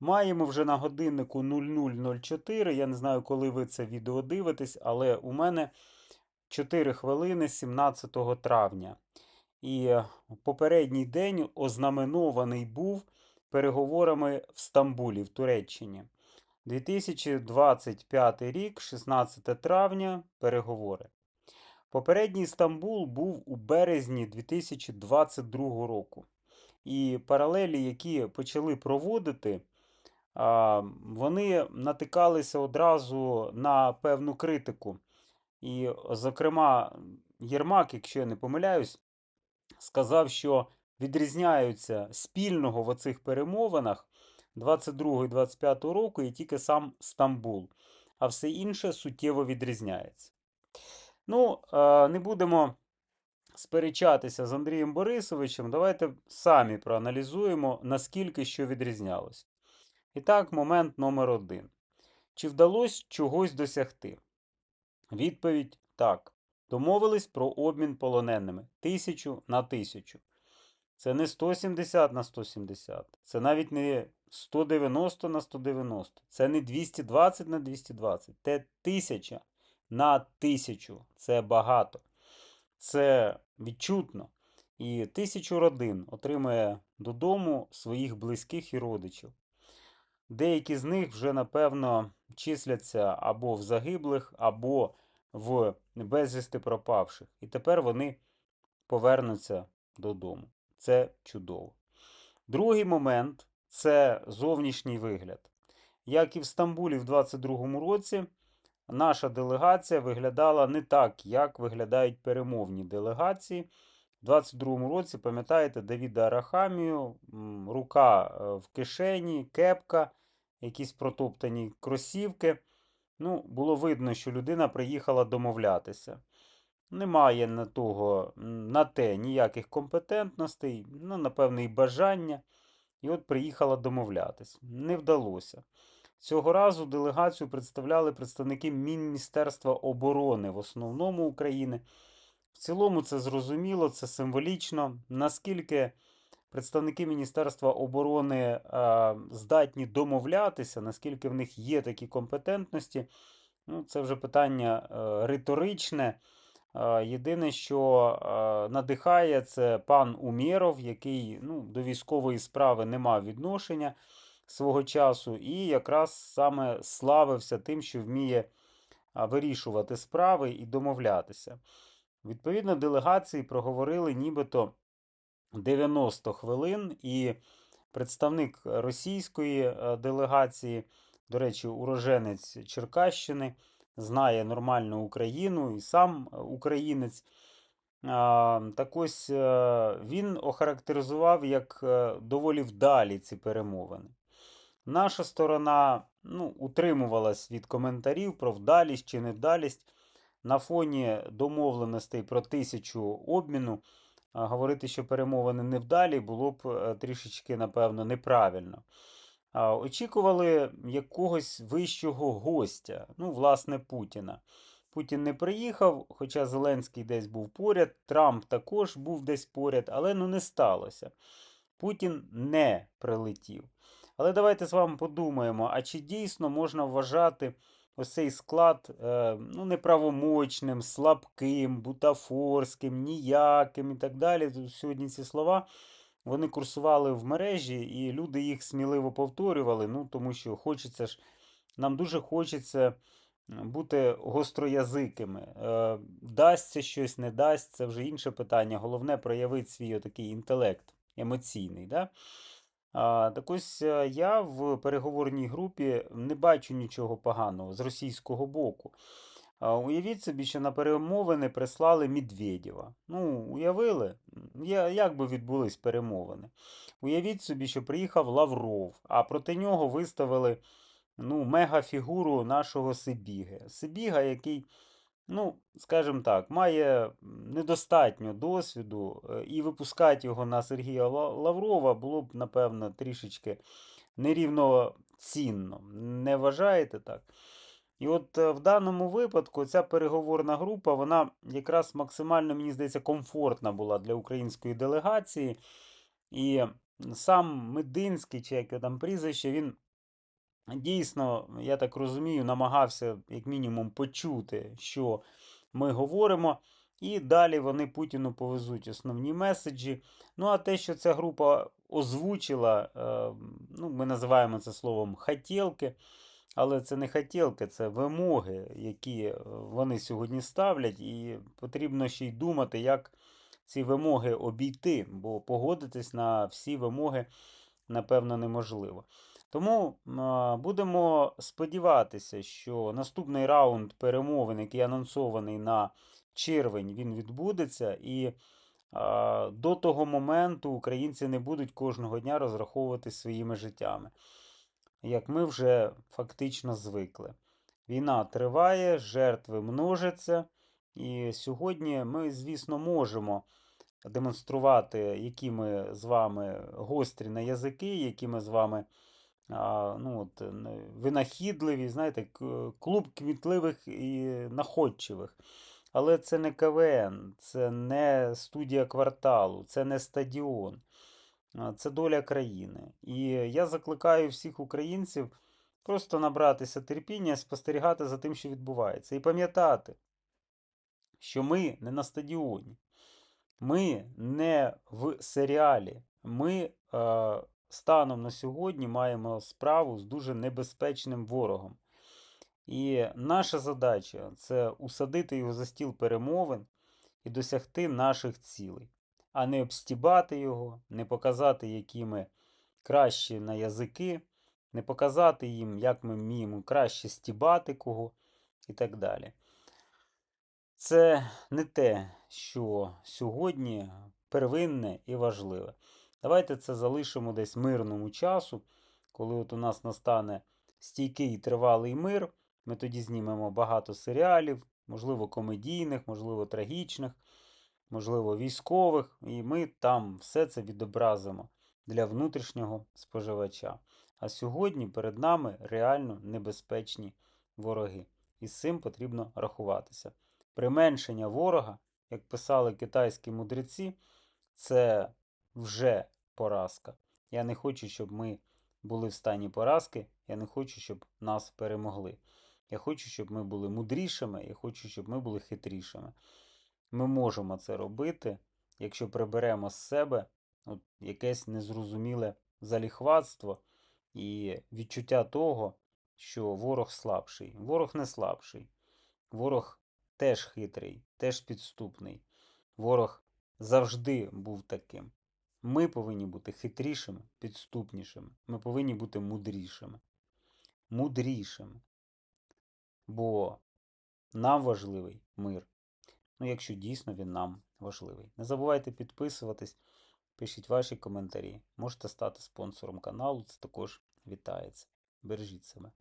Маємо вже на годиннику 0004. Я не знаю, коли ви це відео дивитесь, але у мене 4 хвилини 17 травня. І е, попередній день ознаменований був переговорами в Стамбулі, в Туреччині. 2025 рік, 16 травня, переговори. Попередній Стамбул був у березні 2022 року. І паралелі, які почали проводити, вони натикалися одразу на певну критику. І, зокрема, Єрмак, якщо я не помиляюсь, сказав, що відрізняються спільного в оцих перемовинах 22 і 25 року і тільки сам Стамбул, а все інше суттєво відрізняється. Ну, не будемо сперечатися з Андрієм Борисовичем. Давайте самі проаналізуємо, наскільки що відрізнялося. І так, момент номер один. Чи вдалося чогось досягти? Відповідь так. Домовились про обмін полоненими тисячу на тисячу. Це не 170 на 170, це навіть не 190 на 190, це не 220 на 220, це 1000 на 1000. Це багато. Це відчутно. І тисячу родин отримає додому своїх близьких і родичів. Деякі з них вже, напевно, числяться або в загиблих, або в безвісти пропавших. І тепер вони повернуться додому. Це чудово. Другий момент це зовнішній вигляд. Як і в Стамбулі в 22-му році, наша делегація виглядала не так, як виглядають перемовні делегації. У 22-му році, пам'ятаєте, Давіда Арахамію, рука е, в кишені, кепка, якісь протоптані кросівки. Ну, було видно, що людина приїхала домовлятися. Немає на того, на те ніяких компетентностей, ну, напевно, і бажання. І от приїхала домовлятись. Не вдалося. Цього разу делегацію представляли представники Міністерства оборони в основному України. В цілому це зрозуміло, це символічно. Наскільки представники Міністерства оборони е, здатні домовлятися, наскільки в них є такі компетентності, ну, це вже питання е, риторичне. Е, Єдине, що надихає, це пан Умєров, який ну, до військової справи не мав відношення свого часу, і якраз саме славився тим, що вміє вирішувати справи і домовлятися. Відповідно, делегації проговорили нібито 90 хвилин, і представник російської е, делегації, до речі, уроженець Черкащини, знає нормальну Україну і сам е, українець. Так ось е, він охарактеризував як доволі вдалі ці перемовини. Наша сторона ну, утримувалась від коментарів про вдалість чи невдалість. На фоні домовленостей про тисячу обміну говорити, що перемовини невдалі, було б е, трішечки, напевно, неправильно. Очікували якогось вищого гостя, ну, власне, Путіна. Путін не приїхав, хоча Зеленський десь був поряд, Трамп також був десь поряд, але ну не сталося. Путін не прилетів. Але давайте з вами подумаємо, а чи дійсно можна вважати ось цей склад е, ну, неправомочним, слабким, бутафорським, ніяким і так далі. Сьогодні ці слова вони курсували в мережі, і люди їх сміливо повторювали, ну, тому що хочеться ж, нам дуже хочеться бути гостроязикими. Е, Дасться щось, не дасть, це вже інше питання. Головне проявити свій отакий інтелект емоційний. Да? Так ось е, я в переговорній групі не бачу нічого поганого з російського боку. Уявіть собі, що на перемовини прислали Медведєва. Ну, уявили, як би відбулись перемовини. Уявіть собі, що приїхав Лавров, а проти нього виставили ну, мегафігуру нашого Сибіги. Сибіга, який, ну, скажімо так, має недостатньо досвіду, е, і випускати його на Сергія Лаврова було б, напевно, трішечки нерівноцінно. Не вважаєте так? І от е, в даному випадку ця переговорна група, вона якраз максимально, мені здається, комфортна була для української делегації. І сам Мединський, чи як його там прізвище, він дійсно, я так розумію, намагався як мінімум почути, що ми говоримо. І далі вони Путіну повезуть основні меседжі. Ну, а те, що ця група озвучила, е, ну, ми називаємо це словом хотілки, але це не хотілки, це вимоги, які е, вони сьогодні ставлять, і потрібно ще й думати, як ці вимоги обійти, бо погодитись на всі вимоги, напевно, неможливо. Тому будемо сподіватися, що наступний раунд перемовин, який анонсований на червень, він відбудеться. І до того моменту українці не будуть кожного дня розраховувати своїми життями, як ми вже фактично звикли. Війна триває, жертви множаться. І сьогодні ми, звісно, можемо демонструвати, які ми з вами гострі на язики, які ми з вами ну, от, винахідливі, знаєте, клуб кмітливих і находчивих. Але це не КВН, це не студія кварталу, це не стадіон, це доля країни. І я закликаю всіх українців просто набратися терпіння, спостерігати за тим, що відбувається. І пам'ятати, що ми не на стадіоні, ми не в серіалі. Ми е, станом на сьогодні маємо справу з дуже небезпечним ворогом. І наша задача це усадити його за стіл перемовин і досягти наших цілей, а не обстібати його, не показати, які ми кращі на язики, не показати їм, як ми вміємо краще стібати кого і так далі. Це не те, що сьогодні первинне і важливе. Давайте це залишимо десь мирному часу, коли от у нас настане стійкий і тривалий мир. Ми тоді знімемо багато серіалів, можливо, комедійних, можливо, трагічних, можливо, військових, і ми там все це відобразимо для внутрішнього споживача. А сьогодні перед нами реально небезпечні вороги. І з цим потрібно рахуватися. Применшення ворога, як писали китайські мудреці, це вже поразка. Я не хочу, щоб ми були в стані поразки. Я не хочу, щоб нас перемогли. Я хочу, щоб ми були мудрішими, я хочу, щоб ми були хитрішими. Ми можемо це робити, якщо приберемо з себе от якесь незрозуміле заліхватство і відчуття того, що ворог слабший. Ворог не слабший. Ворог теж хитрий, теж підступний. Ворог завжди був таким. Ми повинні бути хитрішими, підступнішими. Ми повинні бути мудрішими. Мудрішими. Бо нам важливий мир. Ну, якщо дійсно він нам важливий. Не забувайте підписуватись, пишіть ваші коментарі. Можете стати спонсором каналу, це також вітається. Бережіть себе.